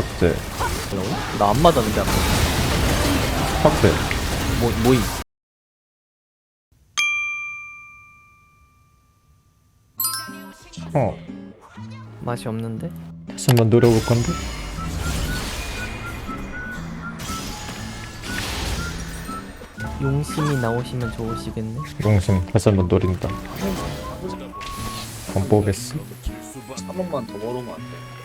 확대? 나 안 맞았는데 아까 확대. 뭐, 뭐임 어. 맛이 없는데? 다시 한번 노려볼 건데? 용심이 나오시면 좋으시겠네. 용심 다시 한번 노린다. 한번 보겠어. 한 번만 더 걸으면 안 돼.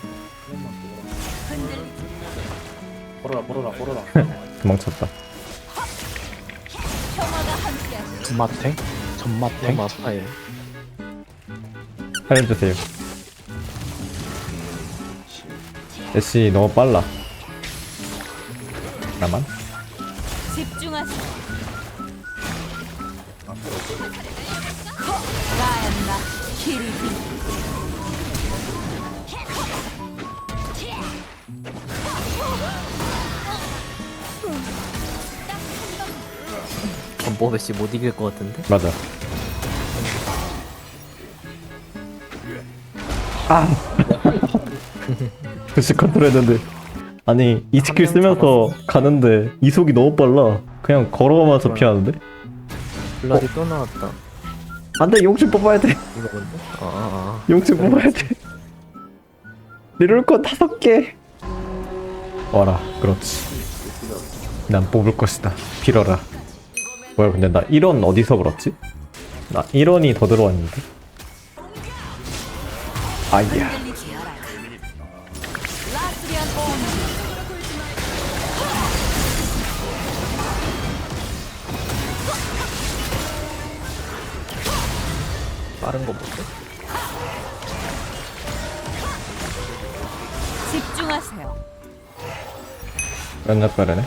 걸어라, 걸어라, 걸어라. 도망쳤다 전마탱? 전마탱? 아파요 살려주세요 애쉬 너무 빨라 나만? 집중하세요. 라엔나 키 리비 전보배씨 못 이길 것 같은데? 맞아. 아! 부시 컨트롤 했는데. 아니 이 스킬 명 쓰면서 가는데 이속이 너무 빨라. 그냥 걸어가면서 피하는데? 블라디 또 나왔다. 안 돼 용신 뽑아야 돼. 이거 뭔데? 아, 아, 용신 뽑아야 돼. 내려올 건 다섯 개. 와라 그렇지. 난 뽑을 것이다. 빌어라 뭐야 근데 나 1원 어디서 벌었지? 나 1원이 더 들어왔는데 아이야 아. 빠른 거 못해? 집중하세요. 맨날 빠르네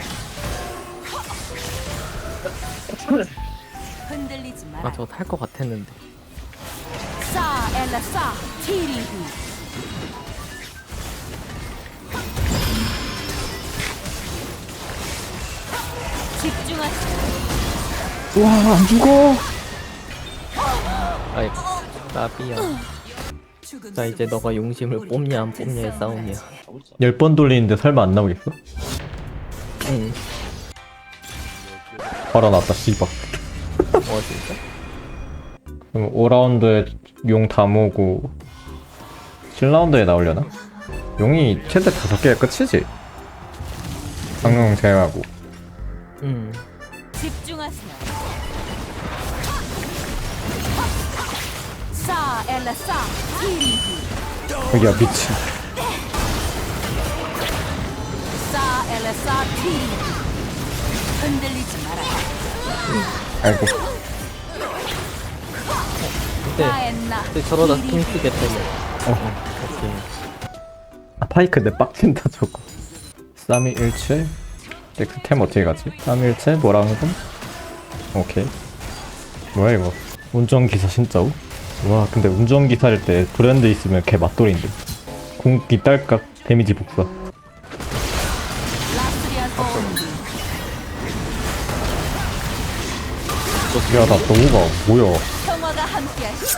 흔들리지 아 마라. 저거 탈 것 같았는데 싸 엘라 싸 키리비 집중하세요. 와안 죽어 아이 나비야 자 이제 너가 용심을 뽑냐 안 뽑냐의 싸움이야 잡을자. 10번 돌리는데 설마 안 나오겠어? 응 바로 나왔다 씨발 어 진짜? 그럼 5라운드에 용 다 모으고 7라운드에 나오려나? 용이 최대 5개가 끝이지? 방용 제외하고 응 집중하세요. 싸 엘라 싸 키리비 여기야 미친 싸 엘라 싸 키리비 흔들리지 마라. 아이고. 근데 라엔나? 근데 저러다 키리비. 킹 쓰겠다 이거 어. 오케이. 아 파이크 내 빡친다 저거. 쌈이 일체 넥스템 어떻게 가지? 쌈 일체 뭐랑금 오케이. 뭐야 이거? 운전기사 진짜오? 와 근데 운전기사일 때 브랜드 있으면 개 맛돌인데. 궁극기 딸깍 데미지 복사 야나 너무가 뭐야 평화가 함께하시.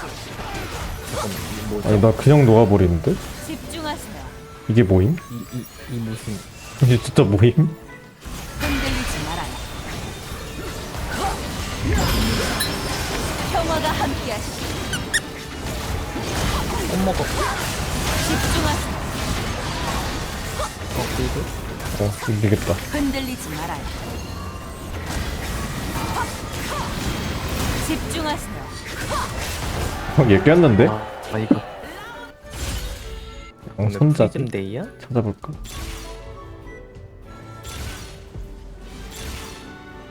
아니 나 그냥 녹아버리는데? 집중하세요. 이게 뭐임? 이, 이, 이 무슨 이게 진짜 뭐임? 흔들리지 말아요. 평화가 함께하시. 못 먹어 집중하세요. 어 그리고 어 이기겠다 흔들리지 말아요. 집중하세요. 어, 얘 꼈는데? 아, 아 이거 어, 손잡이 프리즘 데이야? 찾아볼까?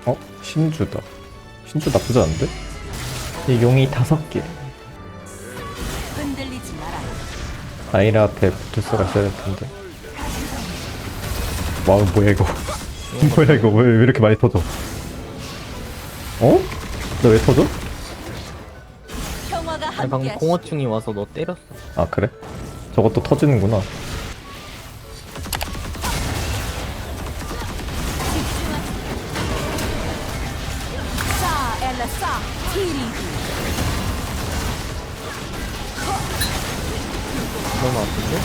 어? 신주다 신주 나쁘지 않은데? 이 용이 다섯 개 흔들리지 말아요. 아이라 앞에 붙을 수가 있어야 될 텐데 와우 뭐야 이거 뭐야 이거 왜, 왜 이렇게 많이 터져 어? 나왜 터져? 평화가 아니 방금 함께하시. 공어충이 와서 너 때렸어 아 그래? 저것도 터지는구나 엘라 싸. 너무 아픈데?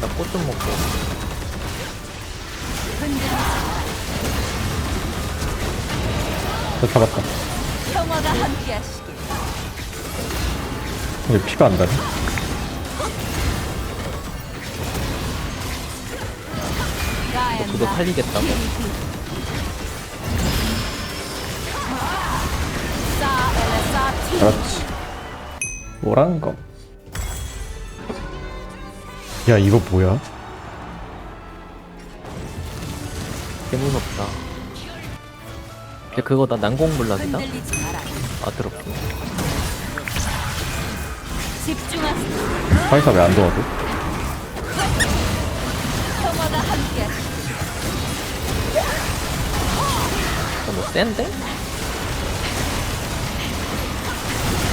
나 꽃 좀 먹고. 저 잡았다. 평화가 함께하시길. 이게 피가 안 나네. 가엔나 그거 팔리겠다. 싸 엘레사 티. 그렇지. 노란 거. 야, 이거 뭐야? 개 무섭다. 근데 그거 나 난공불락이다? 흔들리지. 아. 집중하세요. 파이사 왜 안 도와줘? 평화가. 너무 센데?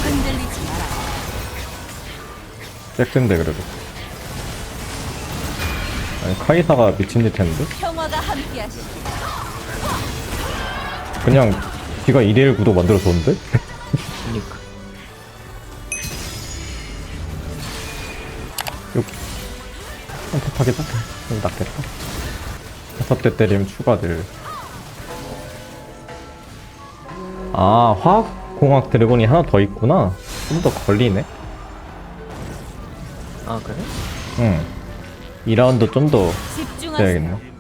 흔들리지 마라. 잭슨데 그래도. 아니, 카이사가 미친 듯 했는데? 평화가 함께하시길. 그냥 지가 2대1 구도 만들어줬는데? 그니까. 요. 한타하겠다 여기 낫겠다. 다섯 대 때리면 추가들. 아, 화학공학 드래곤이 하나 더 있구나. 좀 더 걸리네. 아 그래? 응. 2라운드 좀 더. 해야겠네.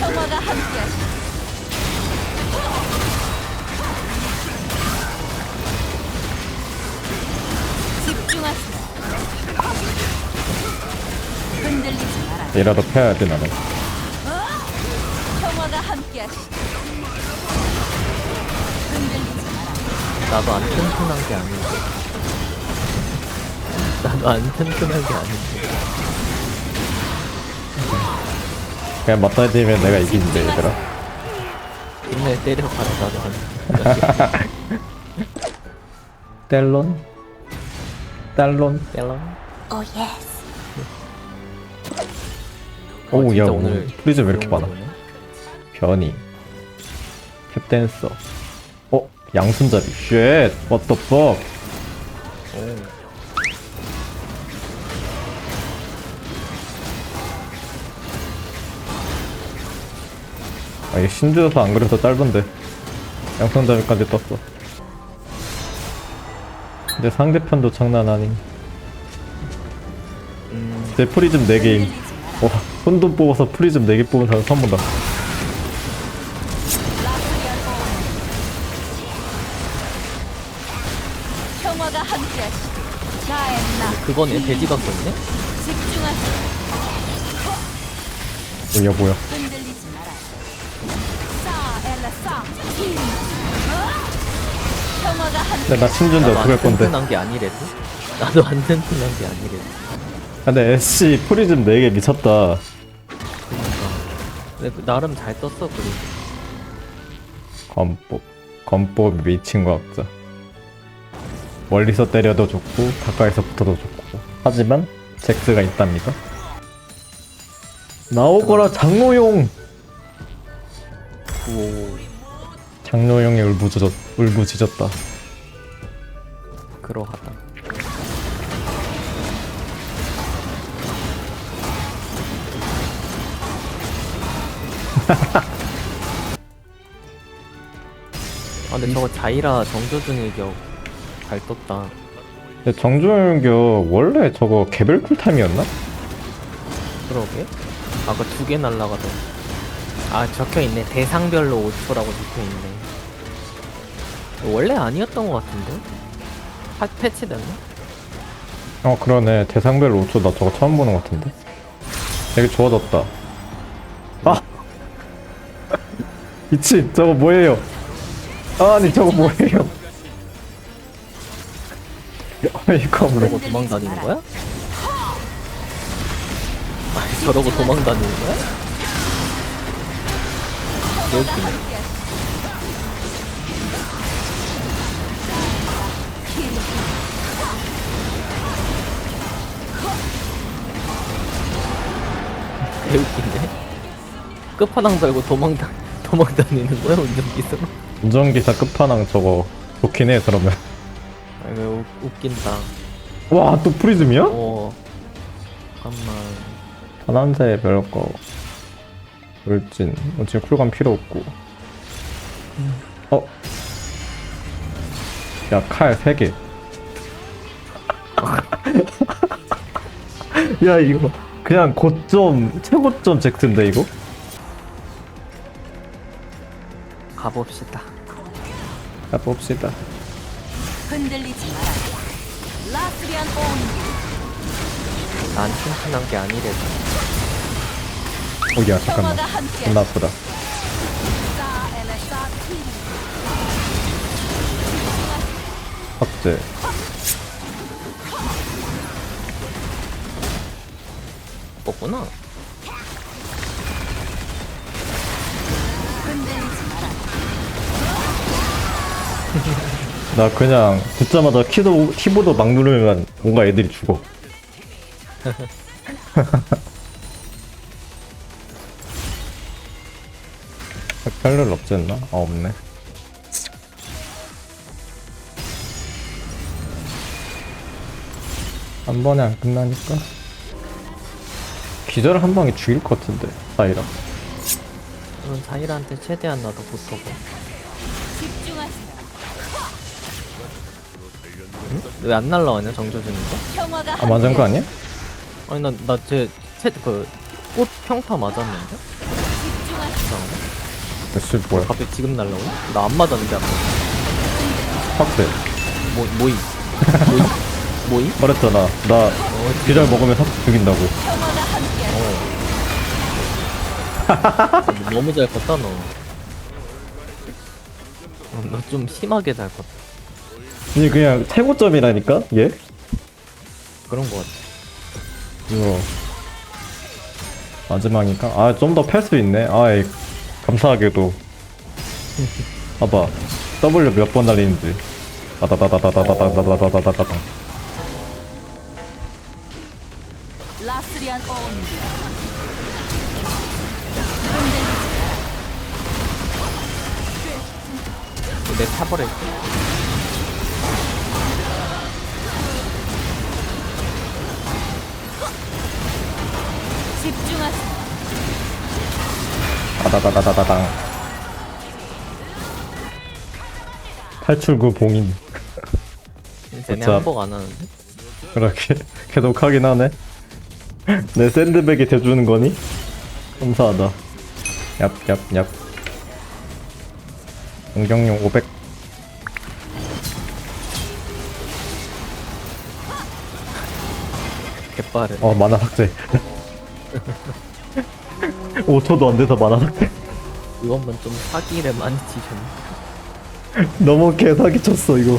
평화가 함께하시길. 집중하세요. 흔들리지 마라. 얘라도 패야 돼, 나는. 평화가 함께하시길. 흔들리지 마라. 나도 안 튼튼한 게 아닌데. 나도 안 튼튼한 게 아닌데. 그냥 맞다 지면 내가 이기는데, 얘들아. 분명히 때려봐라 나도 안. 뗄론? 딸론? 뗄런? 오우, 야, 진짜 오늘 프리즈 왜 이렇게 많아? 변이. 캡댄서. 어? 양손잡이. 쉣! What the fuck? 오. 아, 이게 신주여서 안 그래서 짧은데. 양손잡이까지 떴어. 근데 상대편도 장난 아닌. 음, 내 프리즘 4개임. 흔들리지 마라. 와, 혼돈 뽑아서 프리즘 4개 뽑은 사람 처음 본다. 그거네 돼지가 썼네? 어, 야, 뭐야. 근데 나 신주인데 나도 어떡할 안 건데. 튼튼한 게 아니래도? 나도 안 튼튼한 게 아니래도. 아, 근데 SC 프리즘 4개 미쳤다. 근데 그 나름 잘 떴어 그리고. 건법. 건법 미친 과학자. 멀리서 때려도 좋고, 가까이서 붙어도 좋고. 하지만, 잭스가 있답니다. 나오거라, 장로용! 오. 장로용이 울부짖었, 울부짖었다. 그러하다. 아 근데 저거 자이라 정조준의 격 잘 떴다. 근데 정조용교 원래 저거 개별 쿨타임이었나? 그러게? 아까 두 개 날라가던. 아 적혀 있네. 대상별로 5초라고 적혀 있네. 원래 아니었던 것 같은데? 파, 패치됐나? 어 그러네 대상별 5초 나 저거 처음 보는 것 같은데 되게 좋아졌다 아 미친 저거 뭐예요 아니 저거 뭐예요 어이가 저러고 없네 도망 다니는 거야? 아니 저러고 도망 다니는 거야? 여기네. 끝판왕 달고 도망 다 도망 다니는 거야 운전기사로? 운전기사 끝판왕 저거 좋긴 해 그러면 아 이거 웃- 웃긴다. 와 또 프리즘이야? 어. 잠깐만. 파란색 별거 돌진 어, 지금 쿨감 필요 없고 어? 야 칼 3개 야 이거 그냥 고점 최고점 잭트인데 이거? 가봅시다. 자 봅시다 흔들리지 마라. 라스리안 온. 난 튼튼한 게 아니래. 오야 잠깐만 함께. 존나 아프다 히. 확제 뽑구나. 흔들리지. 나 그냥 듣자마자 키도, 키보드 막 누르면 뭔가 애들이 죽어 별일 없지 않나? 아 없네 한 번에 안 끝나니까 기절 한 방에 죽일 것 같은데 사이라 그럼 사이라한테 최대한 나도 붙어보. 집중하세요. 왜 안 날라오냐 정조준인데? 평화가 아 맞은 거 아니야? 아니 나나제그꽃 평타 맞았는데? 씨 뭐야 갑자기 지금 날라오네? 나안 맞았는데 아까. 확대 뭐 모이 모이 모이? 말했잖아 나어 기절 먹으면 삭 죽인다고. 어. 너무 잘 컸다 너. 어, 너좀 심하게 잘 컸다. 이게 그냥 최고점이라니까? 얘? 그런 거 같아. 이거 마지막이니까? 아 좀더팔수 있네. 아이 감사하게도. 봐봐. W 몇 번 날리는지. 다다다다다다다다다다다다다 라스리안 온. 흔들리지 내 타버릴 집중하세요. 다다다다다다당 탈출구 봉인 쟤네. 한복 안 하는데? 그렇게 계속 하긴 하네 내 샌드백이 돼주는 거니? 감사하다 얍얍얍 공격용 500 개빠르. 어 만화 삭제 5초도 안 돼서 만화 삭제 이번만 좀 사기를 많이 치셨네. 너무 개사기 쳤어 이거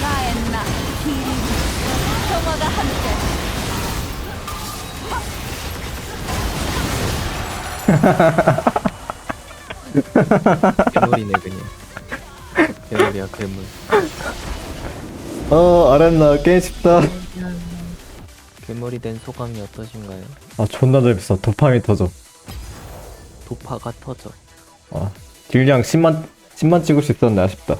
나의 나 히. 평화가 함께. 괴물이네 그냥. 괴물이야 괴물. 어 아랫나 게임 쉽다 괴물이 된 소감이 어떠신가요? 아 존나 재밌어 도파민 터져 도파가 터져. 아 딜량 10만 10만 찍을 수 있었는데 아쉽다